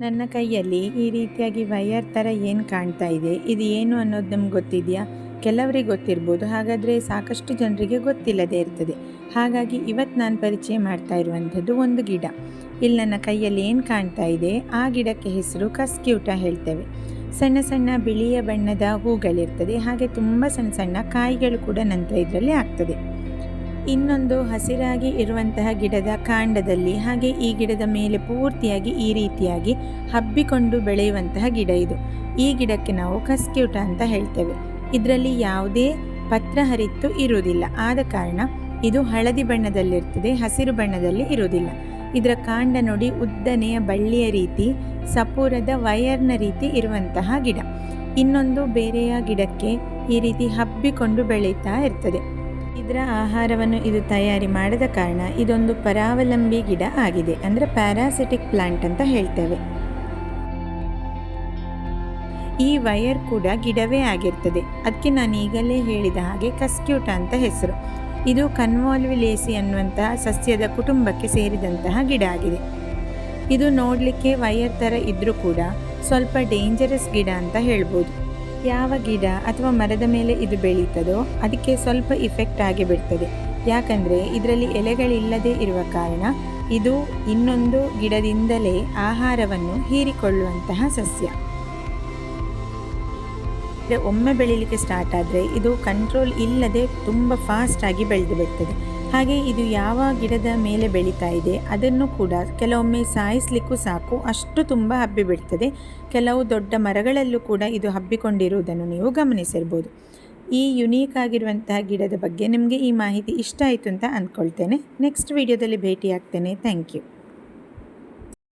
ನನ್ನ ಕೈಯಲ್ಲಿ ಈ ರೀತಿಯಾಗಿ ವೈಯರ್ ಥರ ಏನು ಕಾಣ್ತಾ ಇದೆ? ಇದು ಏನು ಅನ್ನೋದು ನಮ್ಗೆ ಗೊತ್ತಿದೆಯಾ? ಕೆಲವರಿಗೆ ಗೊತ್ತಿರ್ಬೋದು, ಹಾಗಾದರೆ ಸಾಕಷ್ಟು ಜನರಿಗೆ ಗೊತ್ತಿಲ್ಲದೆ ಇರ್ತದೆ. ಹಾಗಾಗಿ ಇವತ್ತು ನಾನು ಪರಿಚಯ ಮಾಡ್ತಾ ಇರುವಂಥದ್ದು ಒಂದು ಗಿಡ. ಇಲ್ಲಿ ನನ್ನ ಕೈಯಲ್ಲಿ ಏನು ಕಾಣ್ತಾ ಇದೆ? ಆ ಗಿಡಕ್ಕೆ ಹೆಸರು ಕಸ್ಕ್ಯೂಟ ಹೇಳ್ತೇವೆ. ಸಣ್ಣ ಸಣ್ಣ ಬಿಳಿಯ ಬಣ್ಣದ ಹೂಗಳಿರ್ತದೆ. ಹಾಗೆ ತುಂಬ ಸಣ್ಣ ಸಣ್ಣ ಕಾಯಿಗಳು ಕೂಡ ನಂತರ ಇದರಲ್ಲಿ ಆಗ್ತದೆ. ಇನ್ನೊಂದು ಹಸಿರಾಗಿ ಇರುವಂತಹ ಗಿಡದ ಕಾಂಡದಲ್ಲಿ, ಹಾಗೆ ಈ ಗಿಡದ ಮೇಲೆ ಪೂರ್ತಿಯಾಗಿ ಈ ರೀತಿಯಾಗಿ ಹಬ್ಬಿಕೊಂಡು ಬೆಳೆಯುವಂತಹ ಗಿಡ ಇದು. ಈ ಗಿಡಕ್ಕೆ ನಾವು ಕಸ್ಕ್ಯೂಟ ಅಂತ ಹೇಳ್ತೇವೆ. ಇದರಲ್ಲಿ ಯಾವುದೇ ಪತ್ರ ಹರಿತ್ತು ಇರುವುದಿಲ್ಲ. ಆದ ಕಾರಣ ಇದು ಹಳದಿ ಬಣ್ಣದಲ್ಲಿರ್ತದೆ, ಹಸಿರು ಬಣ್ಣದಲ್ಲಿ ಇರುವುದಿಲ್ಲ. ಇದರ ಕಾಂಡ ನೋಡಿ ಉದ್ದನೆಯ ಬಳ್ಳಿಯ ರೀತಿ, ಸಪೂರದ ವಯರ್ನ ರೀತಿ ಇರುವಂತಹ ಗಿಡ. ಇನ್ನೊಂದು ಬೇರೆಯ ಗಿಡಕ್ಕೆ ಈ ರೀತಿ ಹಬ್ಬಿಕೊಂಡು ಬೆಳೀತಾ ಇರ್ತದೆ. ಇದರ ಆಹಾರವನ್ನು ಇದು ತಯಾರಿ ಮಾಡದ ಕಾರಣ ಇದೊಂದು ಪರಾವಲಂಬಿ ಗಿಡ ಆಗಿದೆ, ಅಂದರೆ ಪ್ಯಾರಾಸಿಟಿಕ್ ಪ್ಲಾಂಟ್ ಅಂತ ಹೇಳ್ತೇವೆ. ಈ ವಯರ್ ಕೂಡ ಗಿಡವೇ ಆಗಿರ್ತದೆ. ಅದಕ್ಕೆ ನಾನು ಈಗಲೇ ಹೇಳಿದ ಹಾಗೆ ಕಸ್ಕ್ಯೂಟ ಅಂತ ಹೆಸರು. ಇದು ಕನ್ವಾಲ್ವಿಲೇಸಿ ಅನ್ನುವಂತಹ ಸಸ್ಯದ ಕುಟುಂಬಕ್ಕೆ ಸೇರಿದಂತಹ ಗಿಡ ಆಗಿದೆ. ಇದು ನೋಡಲಿಕ್ಕೆ ವಯರ್ ಥರ ಇದ್ದರೂ ಕೂಡ ಸ್ವಲ್ಪ ಡೇಂಜರಸ್ ಗಿಡ ಅಂತ ಹೇಳ್ಬೋದು. ಯಾವ ಗಿಡ ಅಥವಾ ಮರದ ಮೇಲೆ ಇದು ಬೆಳೀತದೋ ಅದಕ್ಕೆ ಸ್ವಲ್ಪ ಇಫೆಕ್ಟ್ ಆಗಿ ಬಿಡ್ತದೆ. ಯಾಕಂದರೆ ಇದರಲ್ಲಿ ಎಲೆಗಳಿಲ್ಲದೆ ಇರುವ ಕಾರಣ ಇದು ಇನ್ನೊಂದು ಗಿಡದಿಂದಲೇ ಆಹಾರವನ್ನು ಹೀರಿಕೊಳ್ಳುವಂತಹ ಸಸ್ಯ. ಒಮ್ಮೆ ಬೆಳೀಲಿಕ್ಕೆ ಸ್ಟಾರ್ಟ್ ಆದರೆ ಇದು ಕಂಟ್ರೋಲ್ ಇಲ್ಲದೆ ತುಂಬ ಫಾಸ್ಟಾಗಿ ಬೆಳೆದು ಬಿಡ್ತದೆ. ಹಾಗೆ ಇದು ಯಾವ ಗಿಡದ ಮೇಲೆ ಬೆಳೀತಾ ಇದೆ ಅದನ್ನು ಕೂಡ ಕೆಲವೊಮ್ಮೆ ಸಾಯಿಸಲಿಕ್ಕೂ ಸಾಕು, ಅಷ್ಟು ತುಂಬ ಹಬ್ಬಿ ಬಿಡ್ತದೆ. ಕೆಲವು ದೊಡ್ಡ ಮರಗಳಲ್ಲೂ ಕೂಡ ಇದು ಹಬ್ಬಿಕೊಂಡಿರುವುದನ್ನು ನೀವು ಗಮನಿಸಿರ್ಬೋದು. ಈ ಯುನೀಕ್ ಆಗಿರುವಂತಹ ಗಿಡದ ಬಗ್ಗೆ ನಿಮಗೆ ಈ ಮಾಹಿತಿ ಇಷ್ಟ ಆಯಿತು ಅಂತ ಅಂದ್ಕೊಳ್ತೇನೆ ನೆಕ್ಸ್ಟ್ ವಿಡಿಯೋದಲ್ಲಿ ಭೇಟಿಯಾಗ್ತೇನೆ. Thank you